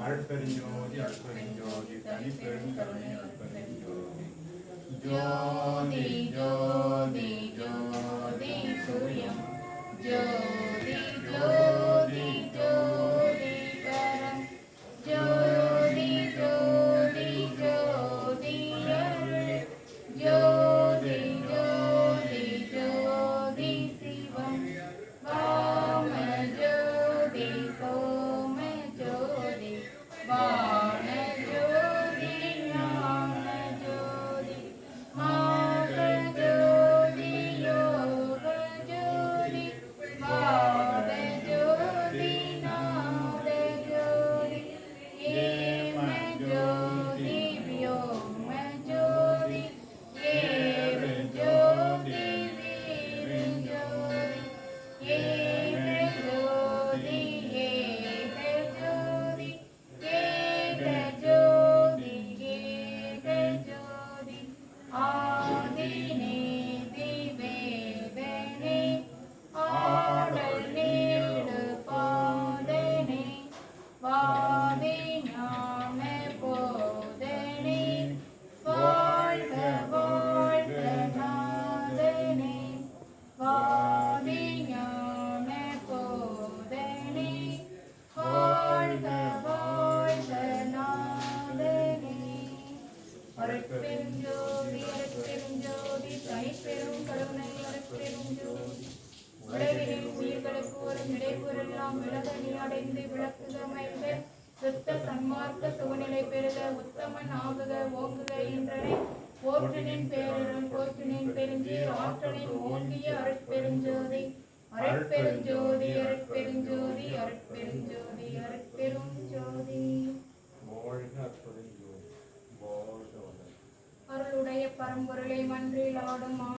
அருட்பெருஞ்சோதி அருட்பெருஞ்சோதி தனிப்பெரும் கருணை அருட்பெருஞ்சோதி ஜோதி ஜோதி ஜோதி சூரியம் ஜோதி ஜோதி i Queenie. தனிப்பெரும் கருணை அருட்பெருஞ்சோதி உறவினில் உயிர்களுக்கு ஒரு நிலைபொருளாம் விலகனி அடைந்து விளக்குகமைந்த சுத்த சன்மார்க்க சுகநிலை பெறுக உத்தமன் ஆகுக ஓங்குக என்றனை போற்றினின் பேரருள் போற்றினின் பெருஞ்சீர் ஆற்றலின் ஓங்கிய அருட்பெருஞ்சோதி. வாழ்க வளர்க அருளுடைய பரம்பொருளை மன்றில் ஆடும்